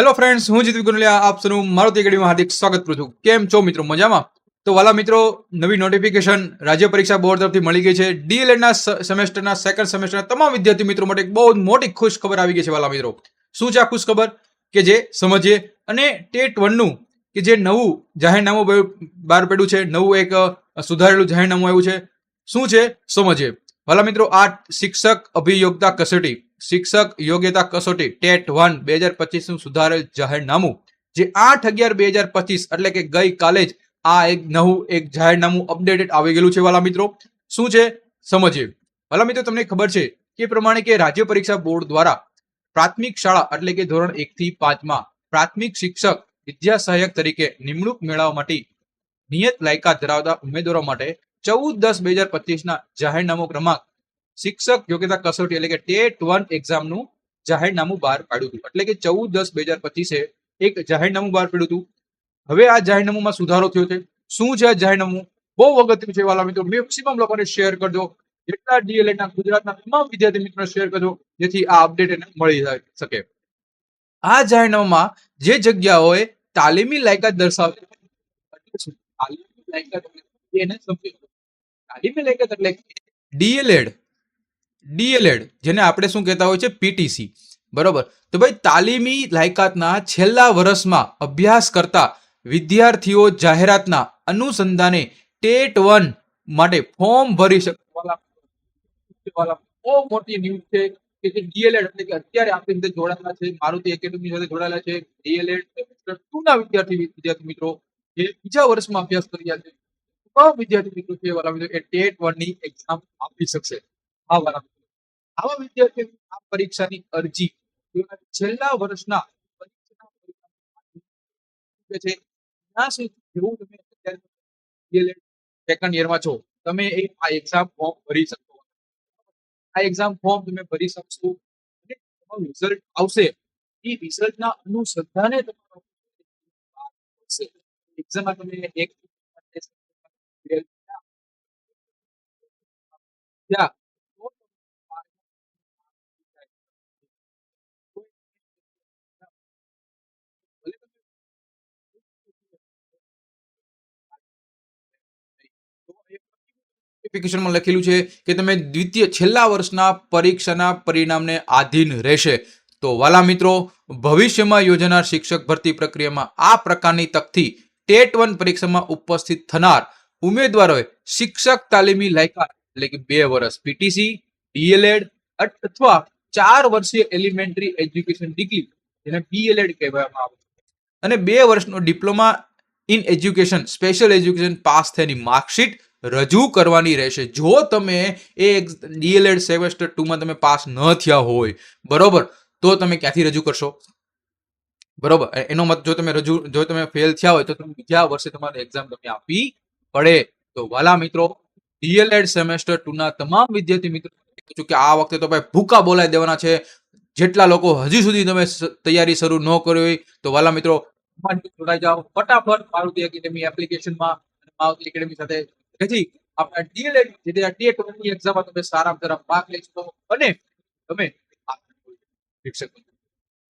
Hello friends હું જીતુ ગુનલિયા, આપ સૌનું મારુતિ એકેડમીમાં હાર્દિક સ્વાગત કરું છું. કેમ છો મિત્રો? મજામાં? તો વાલા મિત્રો, નવી નોટિફિકેશન રાજ્ય પરીક્ષા બોર્ડ તરફથી મળી ગઈ છે. ડીએલએડના સેમેસ્ટરના સેકન્ડ સેમેસ્ટરના તમામ વિદ્યાર્થી મિત્રો માટે એક બહુ મોટી ખુશ ખબર આવી ગઈ છે વાલા મિત્રો. શું છે આ ખુશ ખબર? કે જે સમજીએ અને ટેટ વનનું કે જે નવું જાહેરનામું બહાર પડ્યું છે, નવું એક સુધારેલું જાહેરનામું આવ્યું છે. શું છે? સમજીએ. વાલા મિત્રો આ શિક્ષક અભિયોગતા કસોટી. શિક્ષક યોગ્યતા કસોટી ટેટ વન બે હજાર પચીસનું સુધારેલ જાહેરનામું, જે આઠ અગિયાર બે હજાર પચીસ એટલે કે ગઈકાલે જ આ એક નવું એક જાહેરનામું અપડેટેડ આવી ગયેલું છે, વાલા મિત્રો. શું છે? સમજીએ. વાલા મિત્રો, તમને ખબર છે કે પ્રમાણે કે રાજ્ય પરીક્ષા બોર્ડ દ્વારા પ્રાથમિક શાળા એટલે કે ધોરણ એક થી પાંચમાં પ્રાથમિક શિક્ષક વિદ્યા સહાયક તરીકે નિમણૂક મેળવવા માટે નિયત લાયકાત ધરાવતા ઉમેદવારો માટે ચૌદ દસ બે હજાર પચીસના જાહેરનામું ક્રમાંક શિક્ષક યોગ્યતા કસોટી એટલે કે ટેટ વન એક્ઝામનું જાહેરનામું બહાર પાડ્યું હતું. એટલે કે ચૌદ દસ બે હજાર પચીસે એક જાહેરનામું બહાર પાડ્યું હતું. હવે આ જાહેરનામામાં સુધારો થયો છે. શું છે આ જાહેરનામું? બહુ અગત્યનું છે વાલા મિત્રો. મેક્સિમમ લોકોને શેર કરજો. જેટલા ડીએલએડના ગુજરાતના તમામ વિદ્યાર્થી મિત્રોને શેર કરજો, જેથી આ અપડેટ એને મળી શકે. આ જાહેરનામામાં જે જગ્યાઓએ તાલીમી લાયકાત દર્શાવતી? તાલીમી લાયકાત એને સમજી તાલીમી લાયકાત એટલે ડીએલએડ ડીએલએડ જેને આપણે શું કહેતા હોય છે? પીટીસી બરોબર? તો ભાઈ, તાલીમી લાયકાતના છેલ્લા વર્ષમાં અભ્યાસ કરતા વિદ્યાર્થીઓ જાહેરાતના અનુસંધાને ટેટ વન માટે ફોર્મ ભરી શકે વાલા વાલા બહુ મોટી ન્યૂઝ છે કે જે ડીએલએડ એટલે કે અત્યારે આપણી અંદર જોડાયેલા છે. મારુતિ એકેડમી સાથે જોડાયેલા છે. ડીએલએડ ટુના વિદ્યાર્થી વિદ્યાર્થી મિત્રો, જે બીજા વર્ષમાં અભ્યાસ કરી રહ્યા છે વિદ્યાર્થી મિત્રો છે વાલા મિત્રો એ ટેટ વનની એક્ઝામ આપી શકશે. વાલા આવા વિદ્યાર્થીઓની આ પરીક્ષાની અરજી છેલ્લા વર્ષના તમે આ એક્ઝામ ફોર્મ ભરી શકો. આ એક્ઝામ ફોર્મ તમે ભરી શકશો તમારું રિઝલ્ટ આવશે. એ રિઝલ્ટના અનુસંધાને એક્ઝામમાં તમે એક ત્યાં નોટિફિકેશનમાં લખેલું છે કે તમે દ્વિતીય છેલ્લા વર્ષના પરીક્ષાના પરિણામને આધીન રહેશે. તો વાલા મિત્રો, ભવિષ્યમાં યોજાનાર શિક્ષક ભરતી પ્રક્રિયામાં આ પ્રકારની તકથી ટેટ વન પરીક્ષામાં ઉપસ્થિત થનાર ઉમેદવારોએ શિક્ષક તાલીમી લાયકાત એટલે કે બે વર્ષ પીટીસી ડીએલએડ અથવા ચાર વર્ષીય એલિમેન્ટરી એજ્યુકેશન ડિગ્રી જેને બીએલએડ કહેવામાં આવે છે. અને બે વર્ષનો diploma in education, special education pass થયાની માર્કશીટ રજૂ કરવાની રહેશે. જો તમે એ ડીએલએડ સેમેસ્ટર ટુમાં તમે પાસ ન થયા હોય, બરોબર, તો તમે ક્યાંથી રજૂ કરશો? બરોબર એનો મત જો તમે રજૂ, જો તમે ફેલ થયા હોય તો તમે બીજા વર્ષે તમારે એક્ઝામ તમે આપવી પડે. તો વાલા મિત્રો, ડીએલએડ સેમેસ્ટર ટુના તમામ વિદ્યાર્થી મિત્રો કે આ વખતે તો ભાઈ ભૂકા બોલાવી દેવાના છે. જેટલા લોકો હજી સુધી તમે તૈયારી શરૂ ન કરી હોય, તો વાલા મિત્રો જોડાઈ જાઓ. ફટાફટ મારુતિ એકેડમી એપ્લિકેશનમાં મારુતિ એકેડેમી સાથે જેથી આપણા ડીએલએડ જે ટેટની એક્ઝામમાં તમે સારા સારા ભાગ લઈ અને તમે શિક્ષક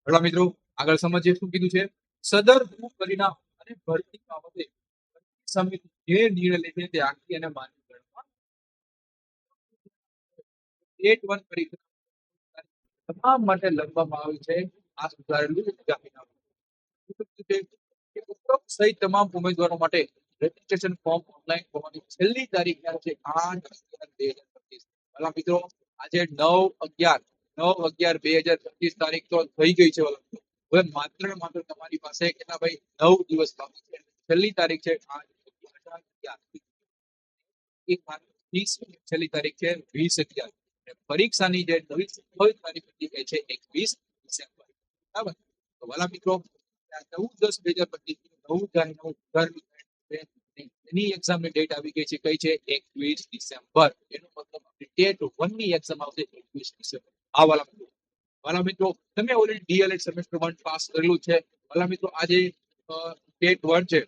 બનો. મિત્રો, આગળ સમજીએ શું કીધું છે? સદર ભૂ પરિણામ અને ભરતી બાબતે સમિતિ જે નિર્ણય લે છે તે આખી અને માન્ય ગણવા ટેટ વન પરીક્ષા તમામ માટે લખવામાં આવી છે. આ સુધારેલું જાહેરનામું કે સહિત તમામ ઉમેદવારો માટે રજીસ્ટ્રેશન ફોર્મ ઓનલાઈન ભરવાની છેલ્લી તારીખ ક્યારે છે, આઠ અગિયાર બે હજાર પચીસ. વાલા મિત્રો, આજે નવ અગિયાર નવ અગિયાર બે હજાર પચીસ તારીખ તો થઈ ગઈ છે, વાલા મિત્રો. હવે માત્ર માત્ર તમારી પાસે કેટલા ભાઈ? નવ દિવસ બાકી છે. છેલ્લી તારીખ છે, આઠ પરીક્ષાની જે નવી તારીખ હતી છે એકવીસ બરાબર? મિત્રો ચૌદ દસ બે હજાર પચીસ, નવું એની એક્ઝામની ડેટ આવી ગઈ છે. કઈ છે? એકવીસ ડિસેમ્બર. એનો મતલબ ટેટની એક્ઝામ આવશે એકવીસ ડિસેમ્બર. આ વાલા મિત્રો. વાલા મિત્રો, તમે already D El Ed semester one pass કરેલું છે. વાલા મિત્રો આજે ટેટ વન છે.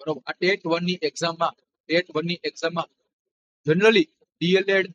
બરોબર. આ ટેટ વનની એક્ઝામમાં ટેટ વનની એક્ઝામમાં જનરલી ડીએલએડ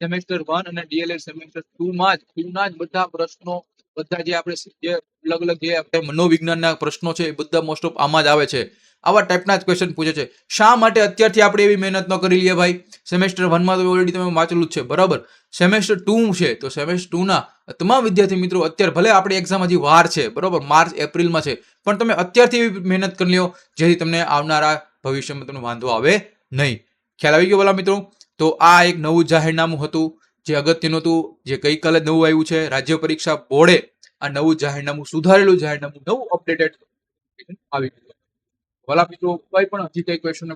સેમેસ્ટર વન અને ડીએલએડ સેમેસ્ટર ટુ માં જ ટુ ના જ બધા પ્રશ્નો બધા જે આપણે જે અલગ અલગ જે આપણે મનોવિજ્ઞાનના પ્રશ્નો છે એ બધા મોસ્ટ ઓફ આમાં જ આવે છે. આવા ટાઈપના જ ક્વેશ્ચન પૂછે છે. શા માટે અત્યારથી આપણે એવી મહેનત ન કરી લઈએ ભાઈ? સેમેસ્ટર વનમાં તો ઓલરેડી તમે વાંચેલું જ છે, બરાબર? સેમેસ્ટર ટુ છે, તો સેમેસ્ટર ટુના તમામ વિદ્યાર્થી મિત્રો અત્યારે ભલે આપણી એક્ઝામ હજી વાર છે, બરાબર? માર્ચ, એપ્રિલમાં છે, પણ તમે અત્યારથી એવી મહેનત કરી લ્યો, જેથી તમને આવનારા ભવિષ્યમાં તમને વાંધો આવે નહીં. ખ્યાલ આવી ગયો બોલા મિત્રો? તો આ એક નવું જાહેરનામું હતું. જે અગત્યનું હતું, જે ગઈકાલે નવું આવ્યું છે, રાજ્ય પરીક્ષા બોર્ડે આ નવું જાહેરનામું સુધારેલું જાહેરનામું નવું અપડેટેડ આવી ગયું ભલા મિત્રો, કોઈ પણ હજી કઈ ક્વેશ્ચન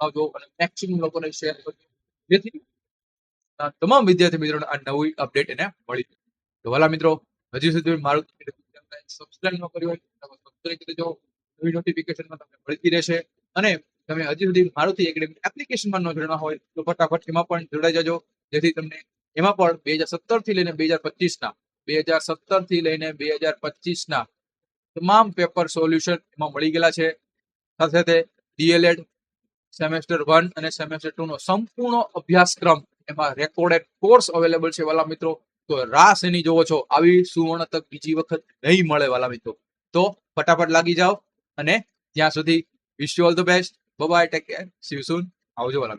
આવજો મેક્સિમમ લોકોને શેર કરજો. જેથી તમામ વિદ્યાર્થી મિત્રોને આ નવી અપડેટ એને મળી જાય તો ભલા મિત્રો, હજી સુધી મારું સબસ્ક્રાઇબ ન કર્યું હોય સબસ્ક્રાઇબ કરી દેજો. નવી નોટિફિકેશનમાં તમને મળતી રહેશે. અને તમે હજી સુધી મારુતિ એકેડેમી એપ્લિકેશનમાં ન જોડાણા હોય તો ફટાફટ એમાં પણ જોડાઈ જજો. જેથી તમને એમાં પણ બે હજાર લઈને બે હજાર બે હજાર લઈને બે હજાર તમામ પેપર સોલ્યુશન એમાં મળી ગયેલા છે. સાથે સાથે D El Ed semester one અને સેમેસ્ટર ટુ નો સંપૂર્ણ અભ્યાસક્રમ એમાં રેકોર્ડેડ કોર્સ અવેલેબલ છે વાલા મિત્રો. તો રાસ એની જોવો છો, આવી સુવર્ણ તક બીજી વખત નહીં મળે વાલા મિત્રો. તો ફટાફટ લાગી જાઓ અને ત્યાં સુધી wish you all the best bye take care see you soon આવજો વાલા